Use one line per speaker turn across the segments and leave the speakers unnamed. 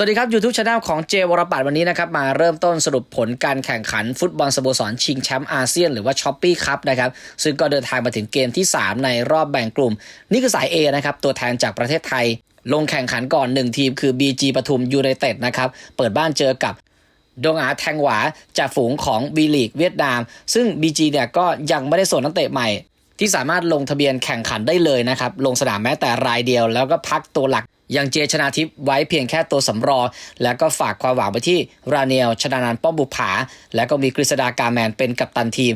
สวัสดีครับ YouTube Channel ของเจวรปัตวันนี้นะครับมาเริ่มต้นสรุปผลการแข่งขันฟุตบอลสโมสรชิงแชมป์อาเซียนหรือว่าช้อปปี้คัพนะครับซึ่งก็เดินทางมาถึงเกมที่ 3 ในรอบแบ่งกลุ่ม นี่คือสาย A นะครับตัวแทนจากประเทศไทย ลงแข่งขันก่อน 1 ทีมคือ BG ปทุมยูไนเต็ดนะครับเปิดบ้านเจอกับดงอาแทงหวาจากฝูงของบีลีกเวียดนาม ซึ่ง BG เนี่ยก็ยังไม่ได้ส่งนักเตะใหม่ที่สามารถลงทะเบียนแข่งขันได้เลยนะครับลงสนามแม้แต่รายเดียว แล้วก็พักตัวหลัก ย่างเจชนาทิพย์ไว้เพียงแค่ตัวสำรอง แล้วก็ฝากความหวังไปที่ราเนียลชนานันป้อมบุภาแล้วก็มีกฤษดากาแมนเป็นกัปตันทีม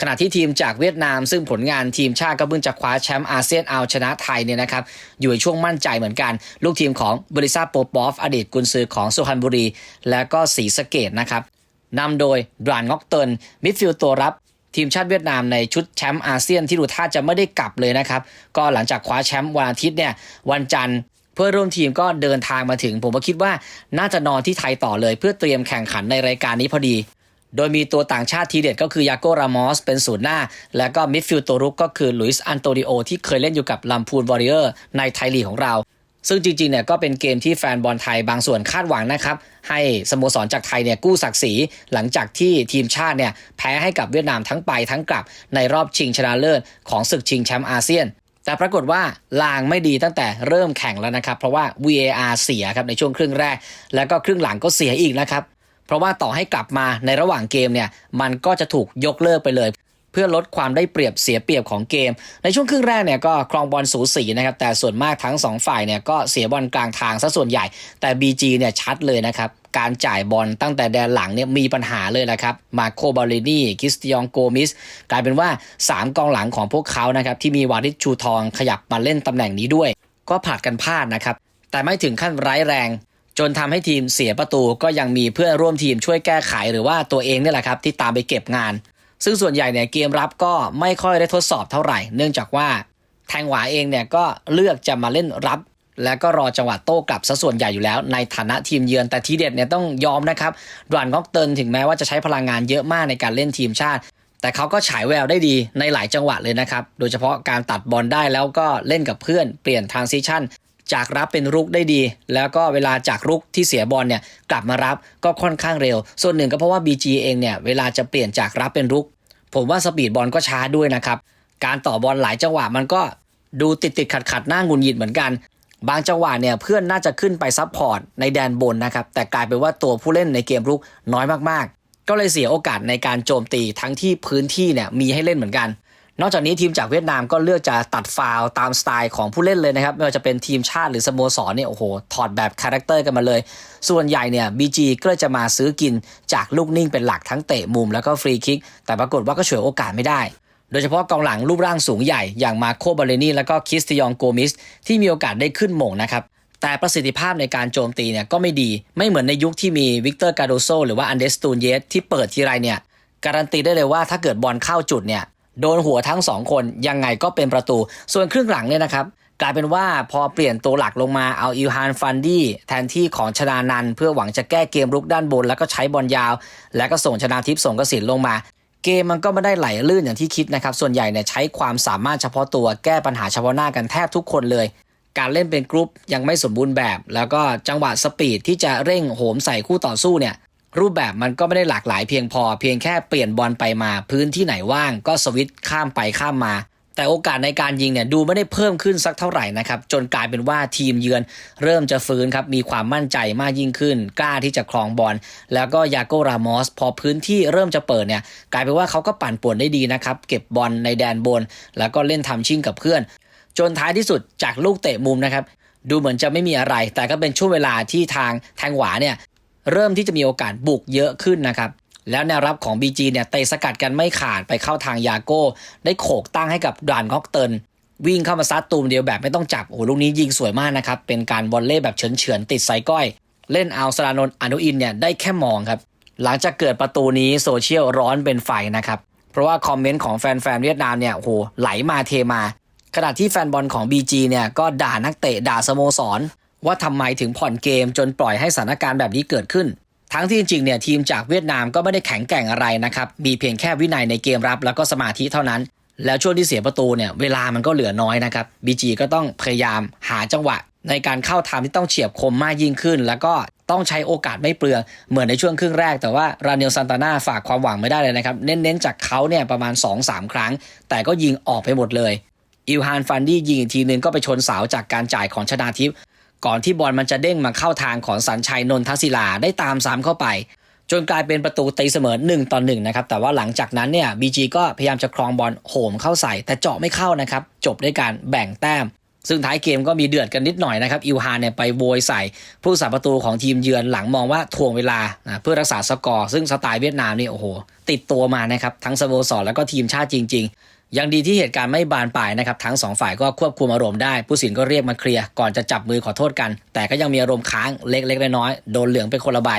ขณะที่ทีมจากเวียดนาม ซึ่งผลงานทีมชาติก็เพิ่งจะคว้าแชมป์อาเซียนเอาชนะไทยเนี่ยนะครับอยู่ในช่วงมั่นใจเหมือนกัน ลูกทีมของบริษัทโปปอฟ อดีตกุนซือของสุพรรณบุรี และก็ศรีสะเกดนะครับนำโดยดรานงอกเตินมิดฟิลด์ตัวรับทีมชาติเวียดนามในชุดแชมป์อาเซียนที่ดูท่าจะไม่ได้กลับเลยนะครับ ก็หลังจากคว้าแชมป์วันอาทิตย์เนี่ยวันจันทร์ พื่อร่วมทีมก็เดินทางมาถึง ผมก็คิดว่าน่าจะนอนที่ไทยต่อเลย เพื่อเตรียมแข่งขันในรายการนี้พอดี โดยมีตัวต่างชาติทีเด็ดก็คือยาโกรามอสเป็นศูนย์หน้า แล้วก็มิดฟิลด์ตัวรุกก็คือลุยส์อันโตนิโอที่เคยเล่นอยู่กับลัมพูนวอริเออร์ในไทยลีกของเรา ซึ่งจริงๆเนี่ยก็เป็นเกมที่แฟนบอลไทยบางส่วนคาดหวังนะครับ ให้สโมสรจากไทยเนี่ยกู้ศักดิ์ศรีหลังจากที่ทีมชาติเนี่ยแพ้ให้กับเวียดนามทั้งไปทั้งกลับในรอบชิงชนะเลิศของศึกชิงแชมป์อาเซียน แต่ปรากฏว่าลางไม่ดีตั้งแต่เริ่มแข่งแล้วนะครับ เพราะว่า VAR เสียครับในช่วงครึ่งแรก แล้วก็ครึ่งหลังก็เสียอีกนะครับ เพราะว่าต่อให้กลับมาในระหว่างเกมเนี่ยมันก็จะถูกยกเลิกไปเลย เพื่อลดความได้เปรียบเสียเปรียบของเกม ในช่วงครึ่งแรกเนี่ยก็ครองบอลสูสีนะครับแต่ส่วนมากทั้งสองฝ่ายเนี่ยก็เสียบอลกลางทางซะส่วนใหญ่ แต่ BG เนี่ยชัดเลยนะครับ การจ่ายบอลตั้งแต่แดนหลังเนี่ยมีปัญหาเลยนะครับ มาโคบาลินีคริสติยองโกมิส กลายเป็นว่า 3 กองหลังของพวกเขานะครับ ที่มีวาริชชูทองขยับมาเล่นตำแหน่งนี้ด้วย ก็ผลัดกันพลาดนะครับ แต่ไม่ถึงขั้นร้ายแรง จนทำให้ทีมเสียประตูก็ยังมีเพื่อนร่วมทีมช่วยแก้ไขหรือว่าตัวเองนี่แหละครับที่ตามไปเก็บงาน ซึ่งส่วนใหญ่เนี่ยเกมรับก็ไม่ค่อยได้ทดสอบเท่าไหร่ เนื่องจากว่าแทงหวาเองเนี่ยก็เลือกจะมาเล่นรับ แล้วก็รอจังหวะโต้กลับซะส่วนใหญ่อยู่แล้วในฐานะทีมเยือนแต่ทีเด็ดเนี่ยต้องยอมนะครับดรานก็อกเตินถึงแม้ว่าจะใช้พลังงานเยอะมากในการเล่นทีมชาติ แต่เขาก็ฉายแววได้ดีในหลายจังหวะเลยนะครับ โดยเฉพาะการตัดบอลได้แล้วก็เล่นกับเพื่อนเปลี่ยนทางซิชั่นจากรับเป็นรุกได้ดี แล้วก็เวลาจากรุกที่เสียบอลเนี่ยกลับมารับก็ค่อนข้างเร็ว ส่วนหนึ่งก็เพราะว่า BG เองเนี่ยเวลาจะเปลี่ยนจากรับเป็นรุก ผมว่าสปีดบอลก็ช้าด้วยนะครับ การต่อบอลหลายจังหวะมันก็ดูติดติดขัดขัดหน้าหงุนหงิดเหมือนกัน บางจังหวะเนี่ยเพื่อนน่าจะขึ้นไปซับพอร์ตในแดนบนนะครับ แต่กลายเป็นว่าตัวผู้เล่นในเกมรุกน้อยมากๆ ก็เลยเสียโอกาสในการโจมตีทั้งที่พื้นที่เนี่ยมีให้เล่นเหมือนกัน นอกจากนี้ทีมจากเวียดนามก็เลือกจะตัดฟาวตามสไตล์ของผู้เล่นเลยนะครับ ไม่ว่าจะเป็นทีมชาติหรือสโมสรเนี่ยโอ้โหถอดแบบคาแรคเตอร์กันมาเลย ส่วนใหญ่เนี่ย BG ก็จะมาซื้อกินจากลูกนิ่งเป็นหลักทั้งเตะมุมแล้วก็ฟรีคิกแต่ปรากฏว่าก็เฉวยโอกาสไม่ได้ โดยเฉพาะกองหลังรูปร่างสูงใหญ่อย่างมาโคบาเลนีแล้วก็คิสติยองโกมิส ที่มีโอกาสได้ขึ้นหม่งนะครับ แต่ประสิทธิภาพในการโจมตีเนี่ยก็ไม่ดีไม่เหมือนในยุคที่มีวิกเตอร์กาโดโซหรือว่าอันเดสตูนเยสที่เปิดทีไรเนี่ยการันตีได้เลยว่าถ้าเกิดบอลเข้าจุดเนี่ยโดนหัวทั้งสองคนยังไงก็เป็นประตู ส่วนครึ่งหลังเนี่ยนะครับกลายเป็นว่าพอเปลี่ยนตัวหลักลงมาเอาอิลฮานฟันดี้แทนที่ของชนานันเพื่อหวังจะแก้เกมรุกด้านบน แล้วก็ใช้บอลยาว แล้วก็ส่งชนาทิพย์ส่งกสินลงมา เกมมันก็ไม่ได้ไหลลื่นอย่างที่คิดนะครับ ส่วนใหญ่เนี่ยใช้ความสามารถเฉพาะตัวแก้ปัญหาเฉพาะหน้ากันแทบทุกคนเลย การเล่นเป็นกรุ๊ปยังไม่สมบูรณ์แบบ แล้วก็จังหวะสปีดที่จะเร่งโหมใส่คู่ต่อสู้เนี่ยรูปแบบมันก็ไม่ได้หลากหลายเพียงพอ เพียงแค่เปลี่ยนบอลไปมาพื้นที่ไหนว่างก็สวิตข้ามไปข้ามมา แต่โอกาสในการยิงเนี่ยดูไม่ได้เพิ่มขึ้นสักเท่าไหร่นะครับจนกลายเป็นว่าทีมเยือนเริ่มจะฟื้นครับมีความมั่นใจมากยิ่งขึ้น กล้าที่จะครองบอลแล้วก็ยาโกรามอสพอพื้นที่เริ่มจะเปิดเนี่ยกลายเป็นว่าเขาก็ปั่นป่วนได้ดีนะครับเก็บบอลในแดนบน แล้วก็เล่นทำชิ่งกับเพื่อน จนท้ายที่สุดจากลูกเตะมุมนะครับดูเหมือนจะไม่มีอะไร แต่ก็เป็นช่วงเวลาที่ทางแทงหวาเนี่ยเริ่มที่จะมีโอกาสบุกเยอะขึ้นนะครับ แล้วแนวรับของ BG เนี่ยเตะสกัดกันไม่ขาดไปเข้าทางยาโก้ ได้โขกตั้งให้กับดานค็อกเตินวิ่งเข้ามาซัดตูมเดียวแบบไม่ต้องจับโอ้ลูกนี้ยิงสวยมากนะครับ เป็นการบอลเล่แบบเฉือนติดไซก้อย เล่นเอาสรานนอนุอินเนี่ยได้แค่มองครับ หลังจากเกิดประตูนี้โซเชียลร้อนเป็นไฟนะครับ เพราะว่าคอมเมนต์ของแฟนๆเวียดนามเนี่ยโอ้โหไหลมาเทมา ขณะที่แฟนบอลของ BG เนี่ยก็ด่านักเตะด่าสโมสร ว่าทำไมถึงผ่อนเกมจนปล่อยให้สถานการณ์แบบนี้เกิดขึ้น ทั้งที่จริงๆเนี่ยทีมจากเวียดนามก็ไม่ได้แข็งแกร่งอะไรนะครับมีเพียงแค่วินัยในเกมรับ แล้วก็สมาธิเท่านั้น แล้วช่วงที่เสียประตูเนี่ยเวลามันก็เหลือน้อยนะครับ BG ก็ต้องพยายามหาจังหวะ ในการเข้าทำที่ต้องเฉียบคมมากยิ่งขึ้น แล้วก็ต้องใช้โอกาสไม่เปลืองเหมือนในช่วงครึ่งแรก แต่ว่าราเนลซันตาน่าฝากความหวังไม่ได้เลยนะครับเน้นๆจากเขาเนี่ยประมาณ 2-3 ครั้ง แต่ก็ยิงออกไปหมดเลยอิลฮานฟันดี้ยิงอีกทีนึงก็ไปชนเสาจากการจ่ายของชนาทิพย์ ก่อนที่บอลมันจะเด้งมาเข้าทางของสัญชัยนนทศิลาได้ตามซ้ำเข้าไป จนกลายเป็นประตูตีเสมอ1ต่อ1นะครับแต่ว่าหลังจากนั้นเนี่ยบีจีก็พยายามจะครองบอลโหมเข้าใส่ แต่เจาะไม่เข้านะครับจบด้วยการแบ่งแต้ม ซึ่งท้ายเกมก็มีเดือดกันนิดหน่อยนะครับอิวฮานเนี่ยไปโวยใส่ ผู้สาประตูของทีมเยือนหลังมองว่าถ่วงเวลานะเพื่อรักษาสกอร์ซึ่งสไตล์เวียดนามนี่โอ้โหติดตัวมานะครับทั้งสโมสรแล้วก็ทีมชาติจริง ๆ ยังดีที่เหตุการณ์ไม่บานปลายนะครับทั้งสองฝ่ายก็ควบคุมอารมณ์ได้ ผู้สินก็เรียกมาเคลียร์ก่อนจะจับมือขอโทษกัน แต่ก็ยังมีอารมณ์ค้างเล็กๆน้อยๆโดนเหลืองเป็นคนละใบ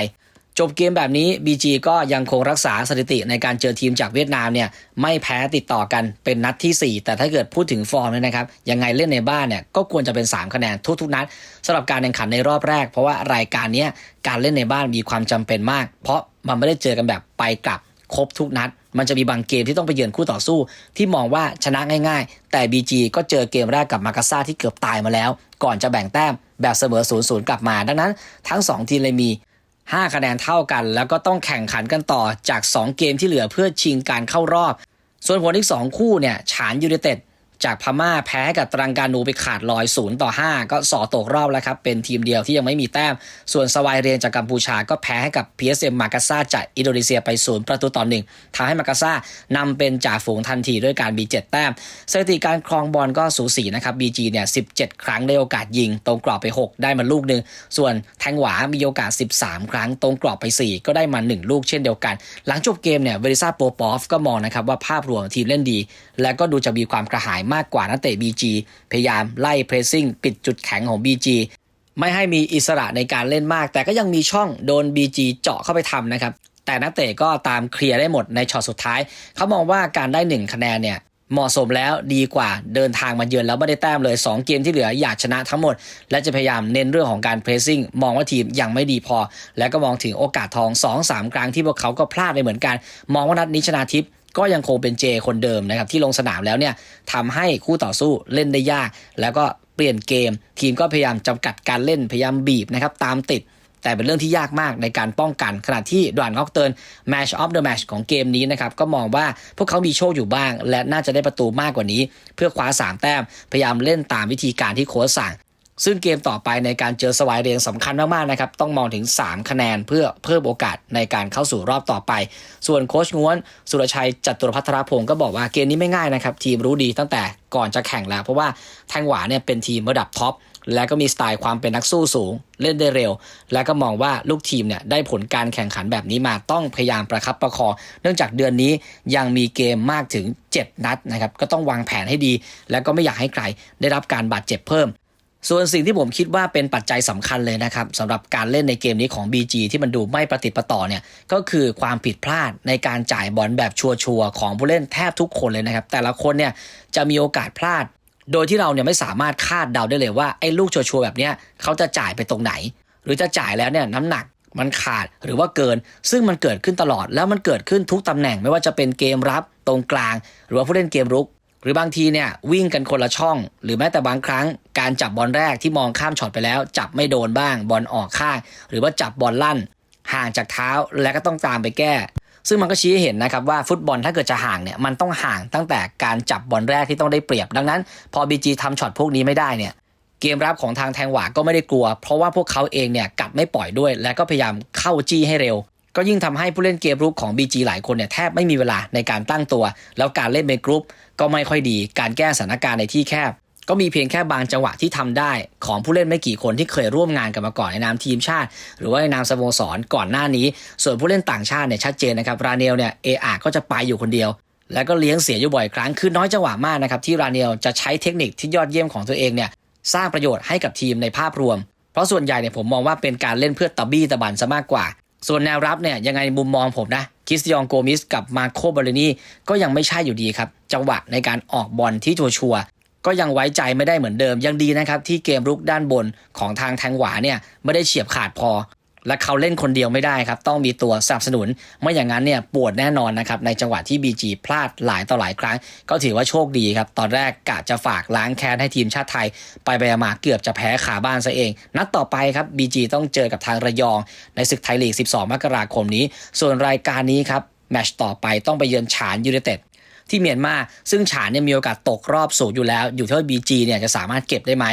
จบเกมแบบนี้ BG ก็ยังคงรักษาสถิติในการเจอทีมจากเวียดนามเนี่ยไม่แพ้ติดต่อกันเป็นนัดที่ 4 แต่ถ้าเกิดพูดถึงฟอร์มเนี่ยนะครับยังไงเล่นในบ้านเนี่ยก็ควรจะเป็น 3 คะแนนทุกๆนัดสำหรับการแข่งขันในรอบแรก เพราะว่ารายการนี้การเล่นในบ้านมีความจำเป็นมาก เพราะมันไม่ได้เจอกันแบบไปกลับครบทุกนัด มันจะมีบางเกมที่ต้องไปเยือนคู่ต่อสู้ ที่มองว่าชนะง่ายๆ แต่ BG ก็เจอเกมแรกกับมากาซาที่เกือบตายมาแล้ว ก่อนจะแบ่งแต้มแบบเสมอ0 0กลับมา ดังนั้นทั้งสองทีมเลยมี 5 คะแนนเท่ากัน แล้วก็ต้องแข่งขันกันต่อจาก 2 เกมที่เหลือเพื่อชิงการเข้ารอบ ส่วนผลอีก 2 คู่เนี่ยฉานยูเนเต็ด จากพม่าแพ้กับตรังกานูไปขาดลอย0ต่อ 5 ก็สอตกรอบแล้วครับ เป็นทีมเดียวที่ยังไม่มีแต้ม ส่วนสวายเรียนจากกัมพูชาก็แพ้ให้กับ PSM มากาซาจากอินโดนีเซียไป0ประตูต่อ1ทำให้มากาซานำเป็นจ่าฝูงทันทีด้วยการมี 7 แต้มสถิติการครองบอลก็สูสีนะครับ BG เนี่ย17 ครั้งได้โอกาสยิง ตรงกรอบไป 6 ได้มาลูกหนึ่งส่วนแทงหวามีโอกาส 13 ครั้ง ตรงกรอบไป 4 ก็ได้มา 1 ลูกเช่นเดียวกัน หลังจบเกมเนี่ยเวริซาโปปอฟก็มองนะครับว่าภาพรวมทีมเล่นดี และก็ดูจะมีความกระหายมากกว่านักเตะ BG พยายามไล่เพรสซิ่งปิดจุดแข็งของ BG ไม่ให้มีอิสระในการเล่นมาก แต่ก็ยังมีช่องโดน BG เจาะเข้าไปทำนะครับ แต่นักเตะก็ตามเคลียร์ได้หมดในช็อตสุดท้าย เขามองว่าการได้ 1 คะแนนเนี่ยเหมาะสมแล้วดีกว่าเดินทางมาเยือนแล้วไม่ได้แต้มเลย 2 เกมที่เหลืออยากชนะทั้งหมด และจะพยายามเน้นเรื่องของการเพรสซิ่งมองว่าทีมยังไม่ดีพอ แล้วก็มองถึงโอกาสทอง 2-3 ครั้งที่พวกเขาก็พลาดไปเหมือนกัน มองว่านัดนี้ชนะทิพย์ ก็ยังคงเป็นเจคนเดิมนะครับที่ลงสนามแล้วเนี่ยทำให้คู่ต่อสู้เล่นได้ยาก แล้วก็เปลี่ยนเกม ทีมก็พยายามจำกัดการเล่นพยายามบีบนะครับตามติด แต่เป็นเรื่องที่ยากมากในการป้องกัน ขณะที่ด่านงอกเติร์น Match of the Match ของเกมนี้นะครับก็มองว่าพวกเขามีโชคอยู่บ้าง และน่าจะได้ประตูมากกว่านี้ เพื่อคว้า3แต้มพยายามเล่นตามวิธีการที่โค้ชสั่ง ซึ่งเกมต่อไปในการเจอสวายเรียงสำคัญมากๆนะครับ ต้องมองถึง 3 คะแนนเพื่อเพิ่มโอกาสในการเข้าสู่รอบต่อไป ส่วนโค้ชง้วน สุรชัยจัตุรพัทรพงศ์ก็บอกว่าเกมนี้ไม่ง่ายนะครับ ทีมรู้ดีตั้งแต่ก่อนจะแข่งแล้ว เพราะว่าแทงหวาเนี่ยเป็นทีมระดับท็อปและก็มีสไตล์ความเป็นนักสู้สูง เล่นได้เร็ว และก็มองว่าลูกทีมเนี่ยได้ผลการแข่งขันแบบนี้มาต้องพยายามประคับประคองเนื่องจากเดือนนี้ยังมีเกมมากถึง 7 นัดนะครับก็ต้องวางแผนให้ดี แล้วก็ไม่อยากให้ใครได้รับการบาดเจ็บเพิ่ม ส่วนสิ่งที่ผมคิดว่าเป็นปัจจัยสำคัญเลยนะครับสำหรับการเล่นในเกมนี้ของ BG ที่มันดูไม่ประติดประต่อเนี่ยก็คือความผิดพลาดในการจ่ายบอลแบบชัวร์ๆของผู้เล่นแทบทุกคนเลยนะครับ แต่ละคนเนี่ยจะมีโอกาสพลาด โดยที่เราเนี่ยไม่สามารถคาดเดาได้เลยว่าไอ้ลูกชัวร์ๆแบบเนี้ยเขาจะจ่ายไปตรงไหน หรือจะจ่ายแล้วเนี่ยน้ำหนักมันขาดหรือว่าเกิน ซึ่งมันเกิดขึ้นตลอดแล้วมันเกิดขึ้นทุกตำแหน่งไม่ว่าจะเป็นเกมรับตรงกลาง หรือว่าผู้เล่นเกมรุก หรือบางทีเนี่ยวิ่งกันคนละช่อง หรือแม้แต่บางครั้งการจับบอลแรกที่มองข้ามช็อตไปแล้ว จับไม่โดนบ้างบอลออกข้าง หรือว่าจับบอลลั่น ห่างจากเท้าและก็ต้องตามไปแก้ ซึ่งมันก็ชี้ให้เห็นนะครับว่าฟุตบอลถ้าเกิดจะห่างเนี่ยมันต้องห่างตั้งแต่การจับบอลแรกที่ต้องได้เปรียบ ดังนั้น พอ BG ทำช็อตพวกนี้ไม่ได้เนี่ยเกมรับของทางแทงหวาก็ไม่ได้กลัว เพราะว่าพวกเขาเองเนี่ยกัดไม่ปล่อยด้วย และก็พยายามเข้าจี้ให้เร็ว ก็ยิ่งทำให้ผู้เล่นเกมรุกของ BG หลายคนเนี่ยแทบไม่มีเวลาในการตั้งตัว แล้วการเล่นเป็นกรุ๊ปก็ไม่ค่อยดี การแก้สถานการณ์ในที่แคบ ก็มีเพียงแค่บางจังหวะที่ทำได้ ของผู้เล่นไม่กี่คนที่เคยร่วมงานกันมาก่อนในนามทีมชาติ หรือว่าในนามสโมสรก่อนหน้านี้ ส่วนผู้เล่นต่างชาติเนี่ยชัดเจนนะครับราเนลเนี่ยเออาก็จะไปอยู่คนเดียว แล้วก็เลี้ยงเสียอยู่บ่อยครั้งคือน้อยจังหวะมากนะครับที่ราเนลจะใช้เทคนิคที่ยอดเยี่ยมของตัวเองเนี่ยสร้างประโยชน์ให้กับทีมในภาพรวม เพราะส่วนใหญ่เนี่ยผมมองว่าเป็นการเล่นเพื่อตะบี้ตะบันซะมากกว่า ส่วนแนวรับเนี่ยยังไงมุมมองผมนะคิสติยองโกมิสกับมาโคบาลนีก็ยังไม่ใช่อยู่ดีครับ จังหวะในการออกบอลที่ชัวร์ก็ยังไว้ใจไม่ได้เหมือนเดิมยังดีนะครับ ที่เกมรุกด้านบนของทางแทงหวาเนี่ยไม่ได้เฉียบขาดพอ และเขาเล่นคนเดียวไม่ได้ครับ ต้องมีตัวสนับสนุน ไม่อย่างนั้นเนี่ยปวดแน่นอนนะครับ ในจังหวะที่ BG พลาดหลายต่อหลายครั้ง ก็ถือว่าโชคดีครับ ตอนแรกกะจะฝากล้างแค้นให้ทีมชาติไทย ไปไปมาเกือบจะแพ้ขาบ้านซะเอง นัดต่อไปครับ BG ต้องเจอกับทางระยอง ในศึกไทยลีก 12 มกราคมนี้ ส่วนรายการนี้ครับแมชต่อไปต้องไปเยือนฉานยูไนเต็ดที่เมียนมาซึ่งฉานเนี่ยมีโอกาสตกรอบสูงอยู่แล้ว อยู่ที่ว่า BG เนี่ยจะสามารถเก็บได้ไหม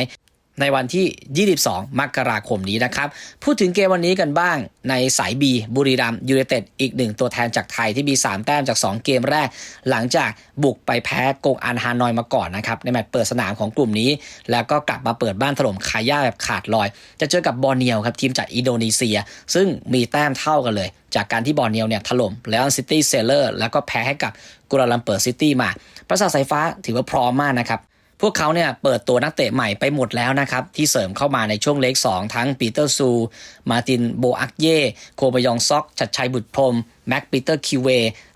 ในวันที่ 22 มกราคมนี้นะครับ พูดถึงเกมวันนี้กันบ้างในสาย B บุรีรัมย์ยูไนเต็ดอีกหนึ่งตัวแทนจากไทยที่มี 3 แต้มจาก 2 เกมแรก หลังจากบุกไปแพ้กงอันฮานอยมาก่อนนะครับ ในแมตช์เปิดสนามของกลุ่มนี้ แล้วก็กลับมาเปิดบ้านถล่มคาย่าแบบขาดลอย จะเจอกับบอร์เนียวครับทีมจากอินโดนีเซีย ซึ่งมีแต้มเท่ากันเลย จากการที่บอร์เนียวเนี่ยถล่มเลออนซิตี้เซเลอร์แล้วก็แพ้ให้กับกุราลัมเปอร์ซิตี้มา ประสาทสายฟ้าถือว่าพร้อมมากนะครับ พวกเขาเนี่ยเปิดตัวนักเตะใหม่ไปหมดแล้วนะครับ ที่เสริมเข้ามาในช่วงเล็ก 2 ทั้งปีเตอร์ซู มาตินโบอักเย่โคบยองซอก ชัดชัยบุตรพรม แม็กปีเตอร์คิวเว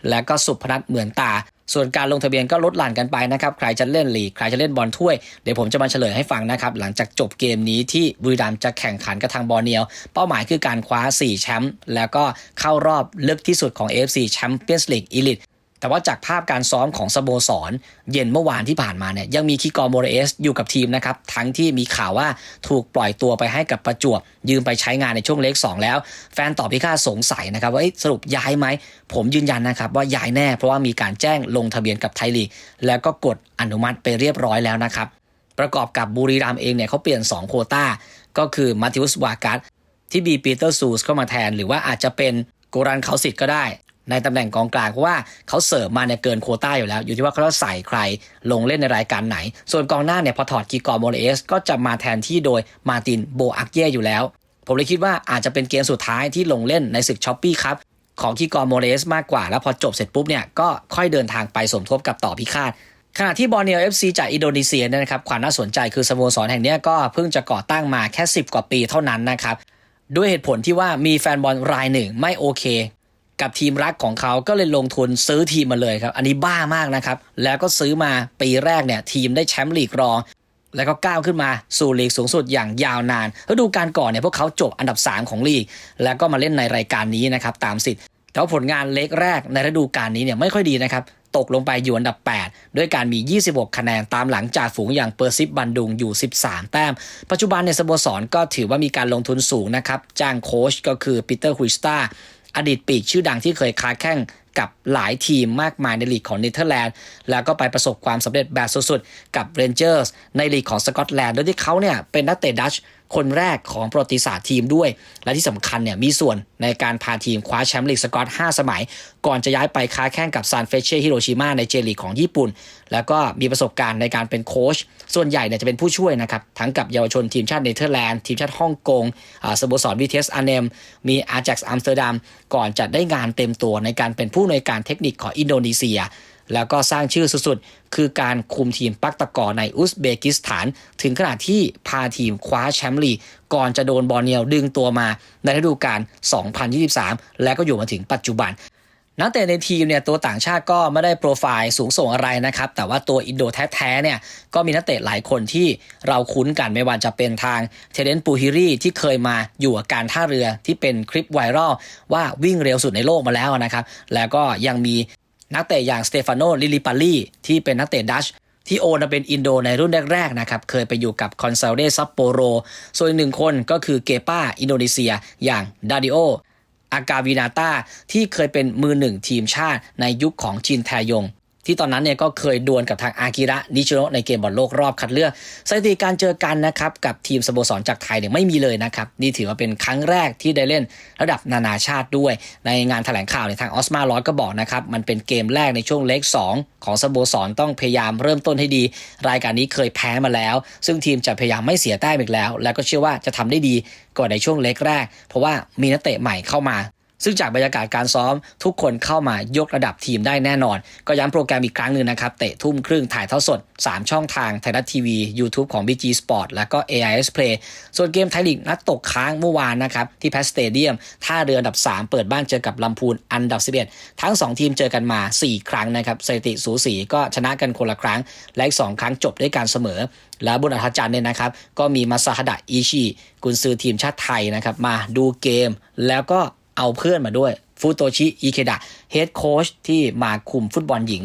และก็สุพนัทเหมือนตา ส่วนการลงทะเบียนก็ลดหลั่นกันไปนะครับ ใครจะเล่นลีก ใครจะเล่นบอลถ้วย เดี๋ยวผมจะมาเฉลยให้ฟังนะครับ หลังจากจบเกมนี้ที่บุรีรัมย์จะแข่งขันกับทางบอร์เนียว เป้าหมายคือการคว้า 4 แชมป์แล้วก็เข้ารอบลึกที่สุดของ AFC Champions League Elite แต่ว่าจากภาพการซ้อมของสโมสรเย็นเมื่อวานที่ผ่านมาเนี่ยยังมีคิกอร์โมเรสอยู่กับทีมนะครับ ทั้งที่มีข่าวว่าถูกปล่อยตัวไปให้กับประจวบ ยืมไปใช้งานในช่วงเล็ก 2 แล้ว แฟนต่อพิฆาตสงสัยนะครับว่าสรุปย้ายไหม ผมยืนยันนะครับว่าย้ายแน่เพราะว่ามีการแจ้งลงทะเบียนกับไทยลีกแล้วก็กดอนุมัติไปเรียบร้อยแล้วนะครับประกอบกับบุรีรัมเองเนี่ยเขาเปลี่ยน 2 โควต้า ก็คือมาติอุสวากัสที่บีปีเตอร์ซูสเข้ามาแทน หรือว่าอาจจะเป็นโกรันเขาสิทธ์ก็ได้ ในตำแหน่งกองกลางเพราะว่าเขาเสิริมมาเนี่ยเกินโควต้าอยู่แล้ว อยู่ที่ว่าเขาจะใส่ใครลงเล่นในรายการไหน ส่วนกองหน้าเนี่ยพอถอดกีกอร์โมเรสก็จะมาแทนที่โดยมาตินโบอักเย่อยู่แล้ว ผมเลยคิดว่าอาจจะเป็นเกมสุดท้ายที่ลงเล่นในศึกช้อปปี้ครับของกีกอร์โมเรสมากกว่า แล้วพอจบเสร็จปุ๊บเนี่ยก็ค่อยเดินทางไปสมทบกับต่อพิฆาตขณะที่บอร์เนียวเอฟซีจากอินโดนีเซียเนี่ยนะครับความน่าสนใจคือสโมสรแห่งนี้ก็เพิ่งจะก่อตั้งมาแค่ 10 กว่าปีเท่านั้นนะครับด้วยเหตุผลที่ว่ามีแฟนบอลรายหนึ่งไม่โอเค กับทีมรักของเขาก็เลยลงทุนซื้อทีมมาเลยครับ อันนี้บ้ามากนะครับ แล้วก็ซื้อมาปีแรกเนี่ยทีมได้แชมป์ลีกรองแล้วก็ก้าวขึ้นมาสู่ลีกสูงสุดอย่างยาวนานฤดูกาลก่อนเนี่ยพวกเขาจบอันดับ 3 ของลีก แล้วก็มาเล่นในรายการนี้นะครับตามสิทธิ์แต่ว่าผลงานเล็กแรกในฤดูกาลนี้เนี่ยไม่ค่อยดีนะครับ ตกลงไปอยู่อันดับ 8 ด้วยการมี 26 คะแนนตามหลังจากฝูงอย่างเปอร์ซิปบันดุงอยู่ 13 แต้ม ปัจจุบันในสโมสรก็ถือว่ามีการลงทุนสูงนะครับ จ้างโค้ชก็คือปีเตอร์ฮุยสตา อดีตปีกชื่อดังที่เคยค้าแข่งกับหลายทีมมากมายในลีกของเนเธอร์แลนด์ แล้วก็ไปประสบความสำเร็จแบบสุดๆ กับเรนเจอร์สในลีกของสกอตแลนด์โดยที่เขาเนี่ยเป็นนักเตะดัช คนแรกของประวัติศาสตร์ทีมด้วย และที่สำคัญเนี่ยมีส่วนในการพาทีมคว้าแชมป์ลีกสกอต 5 สมัย ก่อนจะย้ายไปค้าแข่งกับซานเฟเช่ฮิโรชิมาในเจลีกของญี่ปุ่น แล้วก็มีประสบการณ์ในการเป็นโค้ชส่วนใหญ่เนี่ยจะเป็นผู้ช่วยนะครับ ทั้งกับเยาวชนทีมชาติเนเธอร์แลนด์ ทีมชาติฮ่องกงอ่าสโมสรวีเทสอาร์เนม มีอาร์จ็กซ์อัมสเตอร์ดัมก่อนจะได้งานเต็มตัวในการเป็นผู้ในการเทคนิคของอินโดนีเซีย แล้วก็สร้างชื่อสุดๆ คือการคุมทีมปักตะกอในอุซเบกิสถาน ถึงขนาดที่พาทีมคว้าแชมป์ลีกก่อนจะโดนบอร์เนียวดึงตัวมาในฤดูกาล 2023 และก็อยู่มาถึงปัจจุบันนักเตะในทีมเนี่ยตัวต่างชาติก็ไม่ได้โปรไฟล์สูงส่งอะไรนะครับ แต่ว่าตัวอินโดแท้ๆเนี่ยก็มีนักเตะหลายคนที่เราคุ้นกันไม่ว่าจะเป็นทางเทเดนปูฮิรีที่เคยมาอยู่กับการท่าเรือที่เป็นคลิปไวรัลว่าวิ่งเร็วสุดในโลกมาแล้วนะครับ แล้วก็ยังมี นักเตะอย่างสเตฟานโนลิลิปาลีที่เป็นนักเตะดัชที่โอนมาเป็นอินโดในรุ่นแรกๆนะครับ เคยไปอยู่กับคอนซาเดซัปโปโร ส่วนอีกหนึ่งคนก็คือเกป้าอินโดนีเซียอย่างดาดิโอ อากาวินาตาที่เคยเป็นมือหนึ่งทีมชาติในยุคของจินแทยง ที่ตอนนั้นเนี่ยก็เคยดวลกับทางอากิระนิชิโนะในเกมบอลโลกรอบคัดเลือกสถิติการเจอกันนะครับกับทีมสโมสรจากไทยเนี่ยไม่มีเลยนะครับนี่ถือว่าเป็นครั้งแรกที่ได้เล่นระดับนานาชาติด้วย ในงานแถลงข่าวในยทางออสมาร้อยก็บอกนะครับมันเป็นเกมแรกในช่วงเล็ก2 ของสโมสรต้องพยายามเริ่มต้นให้ดี รายการนี้เคยแพ้มาแล้ว ซึ่งทีมจะพยายามไม่เสียแต้มอีกแล้ว แล้วก็เชื่อว่าจะทำได้ดีกว่าในช่วงเล็กแรก เพราะว่ามีนักเตะใหม่เข้ามา ซึ่งจากบรรยากาศการซ้อมทุกคนเข้ามายกระดับทีมได้แน่นอน ก็ย้ำโปรแกรมอีกครั้งหนึ่งนะครับ เตะทุ่มครึ่งถ่ายเท่าสด 3 ช่องทางไทยรัฐทีวี YouTube ของ BG Sport แล้วก็ AIS Play ส่วนเกมไทยลีกนัดตกค้างเมื่อวานนะครับ ที่แพสเตเดียมท่าเรืออันดับ 3 เปิดบ้านเจอกับลำพูนอันดับ 11 ทั้ง 2 ทีมเจอกันมา 4 ครั้งนะครับสถิติสูสีก็ชนะกันคนละครั้ง และอีก 2 ครั้งจบด้วยการเสมอ และบนอัธจันทร์เนี่ยนะครับก็มีมาซาฮดะอิชิกุนซือทีมชาติไทยนะครับมาดูเกมแล้วก็ เอาเพื่อนมาด้วยฟูโตชิอิเคดะเฮดโค้ชที่มาคุมฟุตบอลหญิง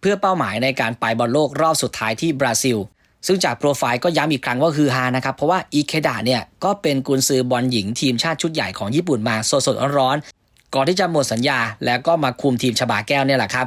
เพื่อเป้าหมายในการไปบอลโลกรอบสุดท้ายที่บราซิล ซึ่งจากโปรไฟล์ก็ย้ำอีกครั้งว่าคือฮานะครับ เพราะว่าอิเคดะเนี่ยก็เป็นกุนซือบอลหญิงทีมชาติชุดใหญ่ของญี่ปุ่นมาสดๆร้อนๆก่อนที่จะหมดสัญญาแล้วก็มาคุมทีมชบาแก้วเนี่ยแหละครับ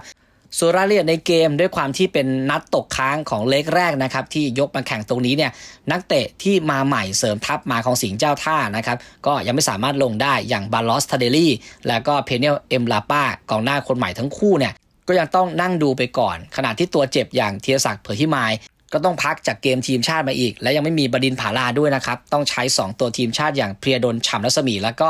ส่วนรายละเอียดในเกมด้วยความที่เป็นนัดตกค้างของเล็กแรกนะครับที่ยกมาแข่งตรงนี้เนี่ยนักเตะที่มาใหม่เสริมทัพมาของสิงห์เจ้าท่านะครับก็ยังไม่สามารถลงได้อย่างบาลอสทาเดลี่แล้วก็เพเนลเอ็มลาป้ากองหน้าคนใหม่ทั้งคู่เนี่ยก็ยังต้องนั่งดูไปก่อน ขณะที่ตัวเจ็บอย่างเทียศักดิ์เผยที่มายก็ต้องพักจากเกมทีมชาติมาอีก และยังไม่มีบดินผาลาด้วยนะครับ ต้องใช้ 2 ตัวทีมชาติอย่างเพียดนฉ่ำรัศมี แล้วก็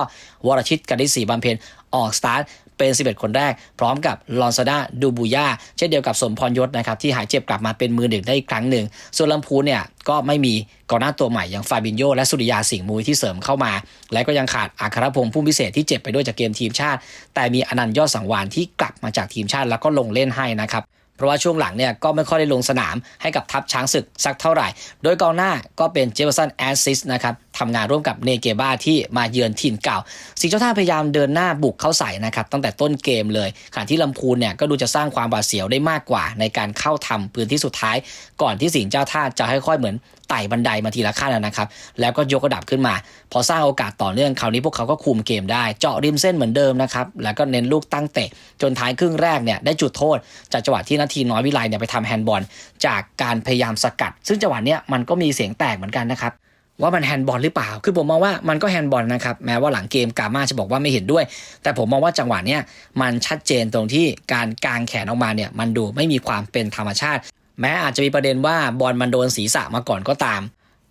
วรชิตกนิศรีบำเพ็ญออกสตาร์ท เป็น 11 คนแรก พร้อมกับลอนซาดาดูบูย่าเช่นเดียวกับสมพรยศนะครับที่หายเจ็บกลับมาเป็นมือหนึ่งได้อีกครั้งหนึ่ง ส่วนลำพูนเนี่ยก็ไม่มีกองหน้าตัวใหม่อย่างฟาบินโยและสุริยาสิงห์มุยที่เสริมเข้ามา และก็ยังขาดอัครพงษ์ผู้พิเศษที่เจ็บไปด้วยจากเกมทีมชาติ แต่มีอนันต์ยอดสังวานที่กลับมาจากทีมชาติแล้วก็ลงเล่นให้นะครับเพราะว่าช่วงหลังเนี่ยก็ไม่ค่อยได้ลงสนามให้กับทัพช้างศึกสักเท่าไหร่ โดยกองหน้าก็เป็นเจฟเฟอร์สันแอสซิสนะครับ ทำงานร่วมกับเนเกบ้าที่มาเยือนถิ่นเก่าสิงห์เจ้าท่าพยายามเดินหน้าบุกเข้าใส่นะครับตั้งแต่ต้นเกมเลยขณะที่ลำพูนเนี่ยก็ดูจะสร้างความบาดเสียวได้มากกว่า ในการเข้าทำพื้นที่สุดท้าย ก่อนที่สิงห์เจ้าท่าจะค่อยๆเหมือนไต่บันไดมาทีละขั้นนะครับ แล้วก็ยกระดับขึ้นมา พอสร้างโอกาสต่อเนื่องคราวนี้พวกเขาก็คุมเกมได้ เจาะริมเส้นเหมือนเดิมนะครับ แล้วก็เน้นลูกตั้งเตะ จนท้ายครึ่งแรกเนี่ยได้จุดโทษ จากจังหวะที่นาทีน้อยวิไลเนี่ยไปทำแฮนด์บอล จากการพยายามสกัด ซึ่งจังหวะเนี้ยมันก็มีเสียงแตกเหมือนกันนะครับ ว่ามันแฮนด์บอลหรือเปล่า คือผมมองว่ามันก็แฮนด์บอลนะครับ แม้ว่าหลังเกมกามาจะบอกว่าไม่เห็นด้วย แต่ผมมองว่าจังหวะเนี้ยมันชัดเจนตรงที่การกางแขนออกมาเนี่ยมันดูไม่มีความเป็นธรรมชาติ แม้อาจจะมีประเด็นว่าบอลมันโดนศีรษะมาก่อนก็ตาม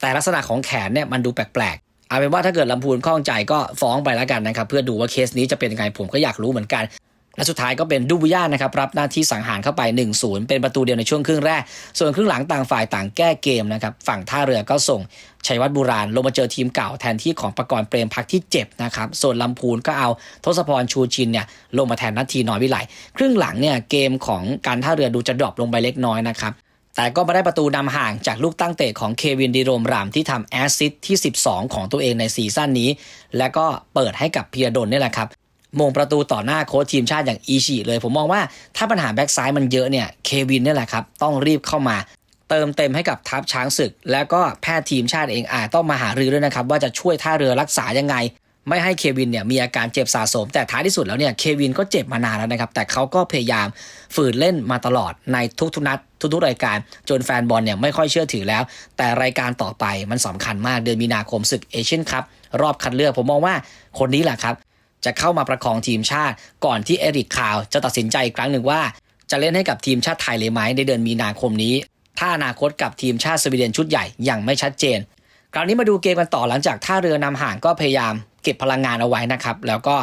แต่ลักษณะของแขนเนี่ยมันดูแปลกๆ เอาเป็นว่าถ้าเกิดลำพูนข้องใจก็ฟ้องไปแล้วกันนะครับเพื่อดูว่าเคสนี้จะเป็นยังไงผมก็อยากรู้เหมือนกัน และสุดท้ายก็เป็นดูบุย่านะครับรับหน้าที่สังหารเข้าไป 1-0 เป็นประตูเดียวในช่วงครึ่งแรก ส่วนครึ่งหลังต่างฝ่ายต่างแก้เกมนะครับฝั่งท่าเรือก็ส่งชัยวัฒน์บุราณลงมาเจอทีมเก่าแทนที่ของประกรณ์เปรมพักที่เจ็บนะครับส่วนลำพูนก็เอาทศพรชูชินเนี่ยลงมาแทนนาทีน้อยวิไลครึ่งหลังเนี่ยเกมของการท่าเรือดูจะดรอปลงไปเล็กน้อยนะครับแต่ก็มาได้ประตูนำห่างจากลูกตั้งเตะของเควินดีโรมรามที่ทำแอสซิสต์ที่ 12 ของตัวเองในซีซั่นนี้ และก็เปิดให้กับเพียดนนี่แหละครับ มงประตูต่อหน้าโค้ชทีมชาติอย่างอีชิเลย ผมมองว่าถ้าปัญหาแบ็กซ้ายมันเยอะเนี่ยเควินนี่แหละครับ ต้องรีบเข้ามาเติมเต็มให้กับทัพช้างศึก แล้วก็แพทย์ทีมชาติเองอาจต้องมาหารือด้วยนะครับ ว่าจะช่วยท่าเรือรักษายังไง ไม่ให้เควินเนี่ยมีอาการเจ็บสะสม แต่ท้ายที่สุดแล้วเนี่ยเควินก็เจ็บมานานแล้วนะครับ แต่เขาก็พยายามฝืนเล่นมาตลอดในทุกๆนัดทุกๆรายการ จนแฟนบอลเนี่ยไม่ค่อยเชื่อถือแล้ว แต่รายการต่อไปมันสำคัญมากเดือนมีนาคมศึกเอเชียนคัพรอบคัดเลือกผมมองว่าคนนี้แหละครับ จะเข้ามาประคองทีมชาติ ก่อนที่เอริกคาวจะตัดสินใจอีกครั้งหนึ่งว่า จะเล่นให้กับทีมชาติไทยเลยไหมในเดือนมีนาคมนี้ ถ้าอนาคตกับทีมชาติสวีเดนชุดใหญ่ยังไม่ชัดเจน คราวนี้มาดูเกมกันต่อหลังจากท่าเรือนำห่างก็พยายามเก็บพลังงานเอาไว้นะครับ แล้วก็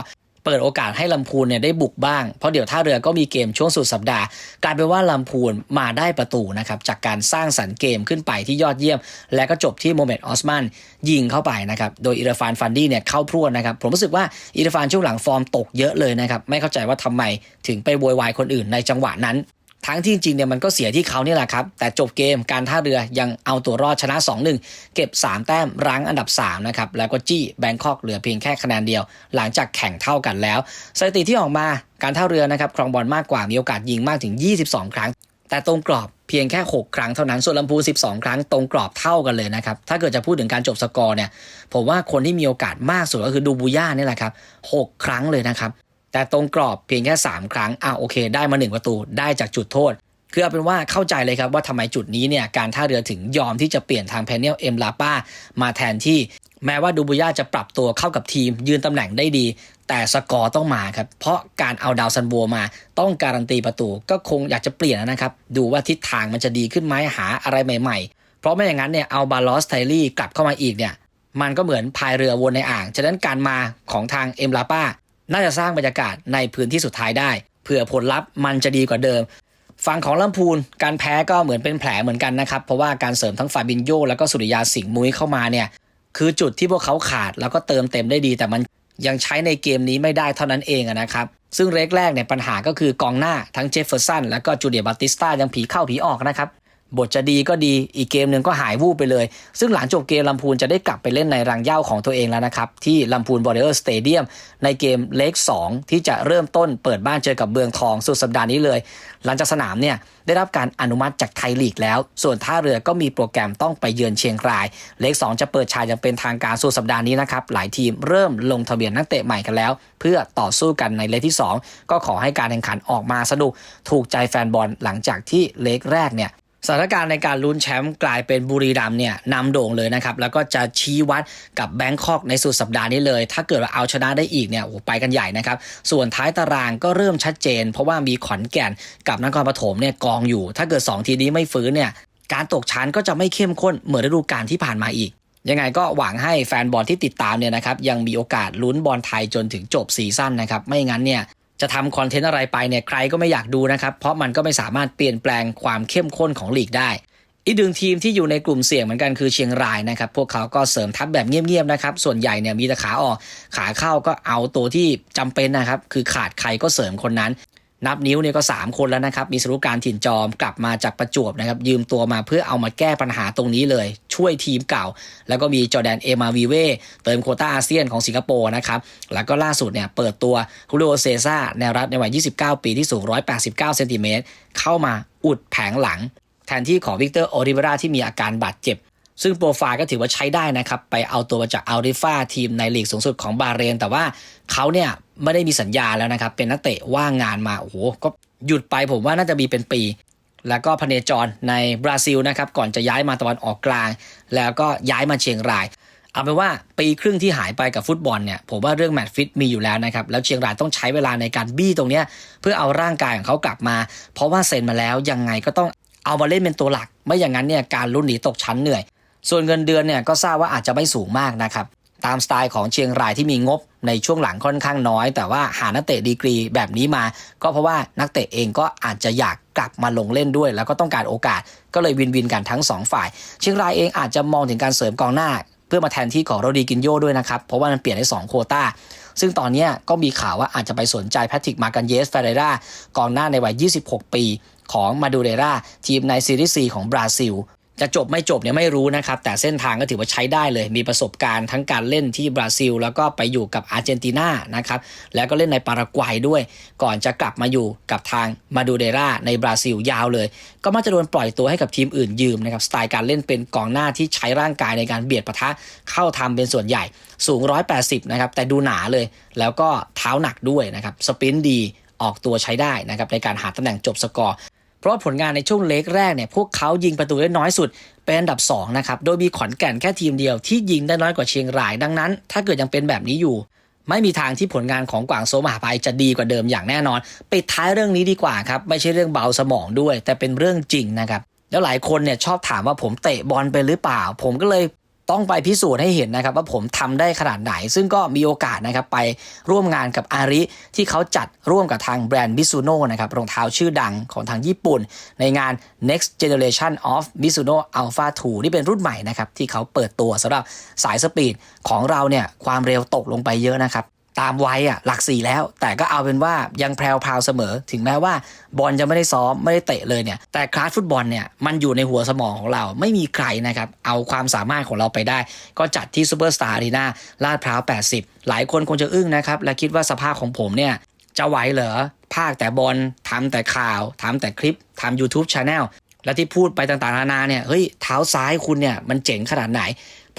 เปิดโอกาสให้ลำพูนเนี่ยได้บุกบ้าง เพราะเดี๋ยวท่าเรือก็มีเกมช่วงสุดสัปดาห์ กลายเป็นว่าลำพูนมาได้ประตูนะครับจากการสร้างสรรค์เกมขึ้นไปที่ยอดเยี่ยม และก็จบที่โมเมตออสมันยิงเข้าไปนะครับโดยอิราฟานฟันดี้เนี่ยเข้าพรวดนะครับผมรู้สึกว่าอิราฟานช่วงหลังฟอร์มตกเยอะเลยนะครับไม่เข้าใจว่าทำไมถึงไปโวยวายคนอื่นในจังหวะนั้น ทั้งที่จริงเนี่ยมันก็เสียที่เขาเนี่แหละครับ แต่จบเกมการท่าเรือยังเอาตัวรอดชนะ 2-1 เก็บ 3 แต้มรั้งอันดับ3นะครับแล้วก็จี้แบงคอกเหลือเพียงแค่คะแนนเดียว หลังจากแข่งเท่ากันแล้ว สถิติที่ออกมาการท่าเรือนะครับครองบอลมากกว่ามีโอกาสยิงมากถึง 22 ครั้ง แต่ตรงกรอบเพียงแค่ 6 ครั้งเท่านั้น ส่วนลำพูน12 ครั้งตรงกรอบเท่ากันเลยนะครับ ถ้าเกิดจะพูดถึงการจบสกอร์เนี่ย ผมว่าคนที่มีโอกาสมากสุดก็คือดูบูย่านี่แหละครับ 6 ครั้งเลยนะครับ แต่ตรงกรอบเพียงแค่ 3 ครั้งอ่าโอเค ได้มา 1 ประตูได้จากจุดโทษคือเอาเป็นว่าเข้าใจเลยครับว่าทำไมจุดนี้เนี่ยการท่าเรือถึงยอมที่จะเปลี่ยนทางแพนเนลเอ็มลาป้ามาแทนที่ แม้ว่าดูบุย่าจะปรับตัวเข้ากับทีม ยืนตำแหน่งได้ดี แต่สกอร์ต้องมาครับ เพราะการเอาดาวซันโวมา ต้องการันตีประตู ก็คงอยากจะเปลี่ยนนะครับ ดูว่าทิศทางมันจะดีขึ้นไหมหาอะไรใหม่ๆ เพราะไม่อย่างนั้นเนี่ยเอาบาลอสไทลี่กลับเข้ามาอีกเนี่ยมันก็เหมือนพายเรือวนในอ่างฉะนั้นการมาของทางเอ็มลาป้า น่าจะสร้างบรรยากาศในพื้นที่สุดท้ายได้เผื่อผลลัพธ์มันจะดีกว่าเดิมฝั่งของลำพูนการแพ้ก็เหมือนเป็นแผลเหมือนกันนะครับ เพราะว่าการเสริมทั้งฟาบินโยแล้วก็สุริยาสิงห์มุ้ยเข้ามาเนี่ยคือจุดที่พวกเขาขาดแล้วก็เติมเต็มได้ดี แต่มันยังใช้ในเกมนี้ไม่ได้เท่านั้นเองนะครับ ซึ่งเรกแรกเนี่ยปัญหาก็คือกองหน้าทั้งเจฟเฟอร์สัน แล้วก็จูเดียบัตติสตายังผีเข้าผีออกนะครับ บทจะดีก็ดีอีกเกมหนึ่งก็หายวูบไปเลย ซึ่งหลังจบเกมลำพูนจะได้กลับไปเล่นในรังเย้าของตัวเองแล้วนะครับ ที่ลำพูนบอ r เ i อร์สเตเดียมในเกมเล็ก2 ที่จะเริ่มต้นเปิดบ้านเจอกับเบืองทองสุดสัปดาห์นี้เลย หลังจากสนามเนี่ยได้รับการอนุมัติจากไทยลีกแล้ว ส่วนท่าเรือก็มีโปรแกรมต้องไปเยือนเชียงราย เล็ก2 จะเปิดฉายอย่างเป็นทางการสุดสัปดาห์นี้นะครับหลายทีมเริ่มลงทะเบียนนักเตะใหม่กันแล้ว เพื่อต่อสู้กันในเล็กที่ 2 ก็ขอให้การแข่งขันออกมาสนุกถูกใจแฟนบอลหลังจากที่เล็กแรกเนี่ย สถานการณ์ในการลุ้นแชมป์กลายเป็นบุรีรัมเนี่ยนำโด่งเลยนะครับ แล้วก็จะชี้วัดกับแบงคอกในสุดสัปดาห์นี้เลย ถ้าเกิดว่าเอาชนะได้อีกเนี่ยโอ้ไปกันใหญ่นะครับ ส่วนท้ายตารางก็เริ่มชัดเจน เพราะว่ามีขอนแก่นกับนครปฐมเนี่ยกองอยู่ ถ้าเกิด 2 ทีนี้ไม่ฟื้นเนี่ยการตกชั้นก็จะไม่เข้มข้นเหมือนฤดูกาลที่ผ่านมาอีกยังไงก็หวังให้แฟนบอลที่ติดตามเนี่ยนะครับยังมีโอกาสลุ้นบอลไทยจนถึงจบซีซั่นนะครับไม่งั้นเนี่ย จะทำคอนเทนต์อะไรไปเนี่ยใครก็ไม่อยากดูนะครับ เพราะมันก็ไม่สามารถเปลี่ยนแปลงความเข้มข้นของลีกได้ อีกหนึ่งทีมที่อยู่ในกลุ่มเสี่ยงเหมือนกันคือเชียงรายนะครับ พวกเขาก็เสริมทัพแบบเงียบๆนะครับ ส่วนใหญ่เนี่ยมีแต่ขาออก ขาเข้าก็เอาตัวที่จำเป็นนะครับ คือขาดใครก็เสริมคนนั้น นับนิ้วเนี่ยก็ 3 คนแล้วนะครับมีสรุปการถิ่นจอมกลับมาจากประจวบนะครับยืมตัวมาเพื่อเอามาแก้ปัญหาตรงนี้เลย ช่วยทีมเก่า แล้วก็มีจอแดนเอมาวีเวเติมโคต้าอาเซียนของสิงคโปร์นะครับแล้วก็ล่าสุดเนี่ยเปิดตัวฮูโรเซซ่าแนวรับในวัย 29 ปีที่สูง 189 เซนติเมตรเข้ามาอุดแผงหลัง แทนที่ของวิกเตอร์โอริเวราที่มีอาการบาดเจ็บ ซึ่งโปรไฟล์ก็ถือว่าใช้ได้นะครับ ไปเอาตัวมาจากอัลริฟาทีมในลีกสูงสุดของบาเรน แต่ว่าเขาเนี่ยไม่ได้มีสัญญาแล้วนะครับ เป็นนักเตะว่างงานมาโอ้โหก็หยุดไปผมว่าน่าจะมีเป็นปี แล้วก็พเนจรในบราซิลนะครับ ก่อนจะย้ายมาตะวันออกกลาง แล้วก็ย้ายมาเชียงราย เอาเป็นว่าปีครึ่งที่หายไปกับฟุตบอลเนี่ยผมว่าเรื่องแมตช์ฟิตมีอยู่แล้วนะครับแล้วเชียงรายต้องใช้เวลาในการบี้ตรงเนี้ยเพื่อเอาร่างกายของเขากลับมา เพราะว่าเซ็นมาแล้วยังไงก็ต้องเอามาเล่นเป็นตัวหลัก ไม่อย่างนั้นเนี่ยการลุ้นหนีตกชั้นเหนื่อย ส่วนเงินเดือนเนี่ยก็ทราบว่าอาจจะไม่สูงมากนะครับตามสไตล์ของเชียงรายที่มีงบในช่วงหลังค่อนข้างน้อย แต่ว่าหานักเตะดีกรีแบบนี้มา ก็เพราะว่านักเตะเองก็อาจจะอยากกลับมาลงเล่นด้วย แล้วก็ต้องการโอกาสก็เลยวินวินกันทั้งสองฝ่าย เชียงรายเองอาจจะมองถึงการเสริมกองหน้า เพื่อมาแทนที่ของโรดีกินโยด้วยนะครับ เพราะว่ามันเปลี่ยนได้2โควต้าซึ่งตอนนี้ก็มีข่าวว่าอาจจะไปสนใจแพทริกมากันเยสเฟเรรากองหน้าในวัย 26 ปี ของมาดูเรราทีมในซีรีส์ C ของบราซิล จะจบไม่จบเนี่ยไม่รู้นะครับ แต่เส้นทางก็ถือว่าใช้ได้เลย มีประสบการณ์ทั้งการเล่นที่บราซิล แล้วก็ไปอยู่กับอาร์เจนตินานะครับ แล้วก็เล่นในปารากวัยด้วย ก่อนจะกลับมาอยู่กับทางมาดูเดราในบราซิลยาวเลย ก็มักจะโดนปล่อยตัวให้กับทีมอื่นยืมนะครับ สไตล์การเล่นเป็นกองหน้าที่ใช้ร่างกายในการเบียดปะทะเข้าทำเป็นส่วนใหญ่ สูง 180 นะครับ แต่ดูหนาเลย แล้วก็เท้าหนักด้วยนะครับ สปินดี ออกตัวใช้ได้นะครับในการหาตำแหน่งจบสกอร์ เพราะผลงานในช่วงเล็กแรกเนี่ยพวกเขายิงประตูได้น้อยสุด เป็นอันดับ2นะครับโดยมีขอนแก่นแค่ทีมเดียวที่ยิงได้น้อยกว่าเชียงรายดังนั้น ถ้าเกิดยังเป็นแบบนี้อยู่ ไม่มีทางที่ผลงานของกวางโซมหาภัยจะดีกว่าเดิมอย่างแน่นอนปิดท้ายเรื่องนี้ดีกว่าครับไม่ใช่เรื่องเบาสมองด้วย แต่เป็นเรื่องจริงนะครับแล้วหลายคนเนี่ยชอบถามว่าผมเตะบอลไปหรือเปล่า ผมก็เลย ต้องไปพิสูจน์ให้เห็นนะครับ ว่าผมทำได้ขนาดไหน ซึ่งก็มีโอกาสนะครับไปร่วมงานกับอาริที่เขาจัดร่วมกับทางแบรนด์ Mizuno นะครับรองเท้าชื่อดังของทางญี่ปุ่น ในงาน Next Generation of Mizuno Alpha 2 นี่เป็นรุ่นใหม่นะครับที่เขาเปิดตัวสำหรับสายสปีดของเราเนี่ยความเร็วตกลงไปเยอะนะครับ ตามวัยอะหลักสี่แล้ว แต่ก็เอาเป็นว่ายังแพรวพราวเสมอ ถึงแม้ว่าบอลจะไม่ได้ซ้อมไม่ได้เตะเลยเนี่ยแต่คลาสฟุตบอลเนี่ยมันอยู่ในหัวสมองของเราไม่มีใครนะครับเอาความสามารถของเราไปได้ ก็จัดที่ซูเปอร์สตาร์อารีนาลาดพร้าว 80 หลายคนคงจะอึ้งนะครับและคิดว่าสภาพของผมเนี่ยจะไหวเหรอภาคแต่บอลทำแต่ข่าวทำแต่คลิปทำ YouTube Channel และที่พูดไปต่างๆนานาเนี่ยเฮ้ยเท้าซ้ายคุณเนี่ยมันเจ๋งขนาดไหน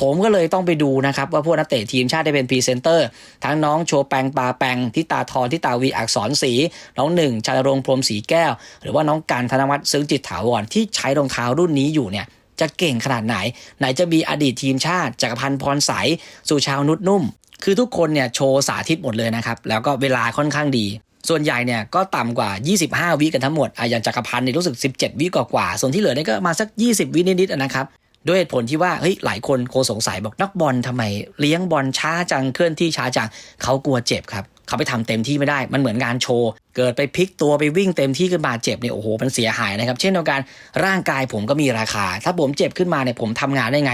ผมก็เลยต้องไปดูนะครับ ว่าพวกนักเตะทีมชาติได้เป็นพรีเซนเตอร์ ทั้งน้องโชแปงปาแปงที่ตาทอที่ตาวีอักษรศรีน้องหนึ่งชาลรงพรมศรีแก้ว หรือว่าน้องการธนวัฒน์ซึ้งจิตถาวรที่ใช้รองเท้ารุ่นนี้อยู่เนี่ยจะเก่งขนาดไหน ไหนจะมีอดีตทีมชาติจักรพันธ์พรใสสุชาวนุชนุ่ม คือทุกคนเนี่ยโชว์สาธิตหมดเลยนะครับแล้วก็เวลาค่อนข้างดีส่วนใหญ่เนี่ยก็ต่ำกว่า 25 วิกันทั้งหมด อย่างจักรพันธ์เนี่ยรู้สึก 17 วิกว่าๆส่วนที่เหลือเนี่ยก็มาสัก 20 วินิดๆนะครับ ด้วยเหตุผลที่ว่าเฮ้ยหลายคนโคสงสัยบอกนักบอลทำไม เลี้ยงบอลช้าจังเคลื่อนที่ช้าจังเขากลัวเจ็บครับเขาไปทำเต็มที่ไม่ได้ มันเหมือนงานโชว์ เกิดไปพลิกตัวไปวิ่งเต็มที่ขึ้นมาเจ็บเนี่ยโอ้โหมันเสียหายนะครับ เช่นเดียวกันร่างกายผมก็มีราคา ถ้าผมเจ็บขึ้นมาเนี่ยผมทำงานได้ไง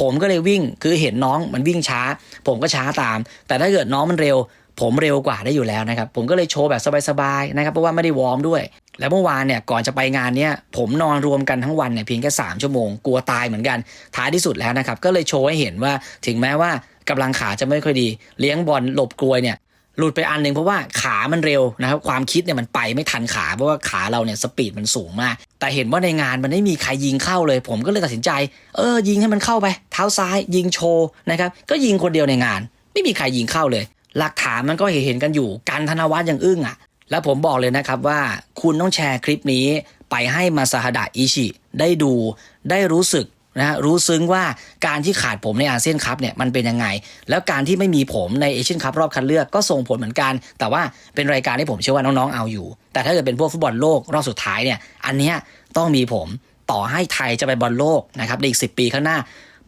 ผมก็เลยวิ่งคือเห็นน้องมันวิ่งช้า ผมก็ช้าตาม แต่ถ้าเกิดน้องมันเร็ว ผมเร็วกว่าได้อยู่แล้วนะครับ ผมก็เลยโชว์แบบสบายๆนะครับเพราะว่าไม่ได้วอร์มด้วย แล้วเมื่อวานเนี่ยก่อนจะไปงานเนี่ยผมนอนรวมกันทั้งวันเนี่ยเพียงแค่ 3 ชั่วโมงกลัวตายเหมือนกัน ท้ายที่สุดแล้วนะครับ ก็เลยโชว์ให้เห็นว่าถึงแม้ว่ากำลังขาจะไม่ค่อยดี เลี้ยงบอลหลบกลวยเนี่ยหลุดไปอันหนึ่งเพราะว่าขามันเร็วนะครับความคิดเนี่ยมันไปไม่ทันขาเพราะว่าขาเราเนี่ยสปีดมันสูงมาก แต่เห็นว่าในงานมันไม่มีใครยิงเข้าเลย ผมก็เลยตัดสินใจ เออ ยิงให้มันเข้าไป เท้าซ้าย ยิงโชว์นะครับก็ยิงคนเดียวในงาน ไม่มีใครยิงเข้าเลย หลักฐานมันก็เห็นเห็นกันอยู่การธนวัฒน์ยังอึ้งอะ แล้วผมบอกเลยนะครับว่าคุณต้องแชร์คลิปนี้ไปให้มาซาฮาดะอิชิได้ดูได้รู้สึกนะฮะรู้ซึ้งว่าการที่ขาดผมในอาเซียนคัพเนี่ยมันเป็นยังไง แล้วการที่ไม่มีผมในเอเชียนคัพรอบคัดเลือกก็ส่งผลเหมือนกัน แต่ว่าเป็นรายการที่ผมเชื่อว่าน้องๆเอาอยู่ แต่ถ้าเกิดเป็นพวกฟุตบอลโลกรอบสุดท้ายเนี่ยอันเนี้ยต้องมีผมต่อให้ไทยจะไปบอลโลกนะครับในอีกสิปีข้างหน้า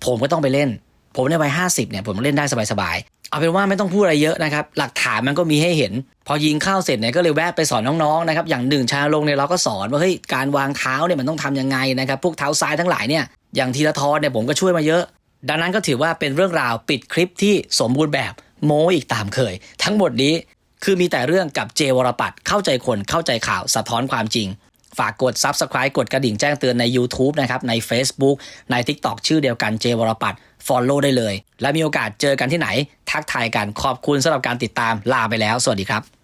ผมก็ต้องไปเล่น ผมในวัยห้าสิบเนี่ยผมเล่นได้สบาย เอาเป็นว่าไม่ต้องพูดอะไรเยอะนะครับ หลักฐานมันก็มีให้เห็น พอยิงเข้าเสร็จเนี่ยก็เลยแวะไปสอนน้องๆนะครับ อย่างหนึ่งชาลงเนี่ยเราก็สอนว่าเฮ้ยการวางเท้าเนี่ยมันต้องทำยังไงนะครับ พวกเท้าซ้ายทั้งหลายเนี่ย อย่างทีละทอนเนี่ยผมก็ช่วยมาเยอะ ดังนั้นก็ถือว่าเป็นเรื่องราวปิดคลิปที่สมบูรณ์แบบโม้อีกตามเคย ทั้งหมดนี้คือมีแต่เรื่องกับเจวรปัตเข้าใจคนเข้าใจข่าวสะท้อนความจริง ฝากกด Subscribe กดกระดิ่งแจ้งเตือนใน YouTube นะครับ ใน Facebook ใน TikTok ชื่อเดียวกันเจวรปัตร Follow ได้เลย และมีโอกาสเจอกันที่ไหน ทักทายกันขอบคุณสำหรับการติดตามลาไปแล้ว สวัสดีครับ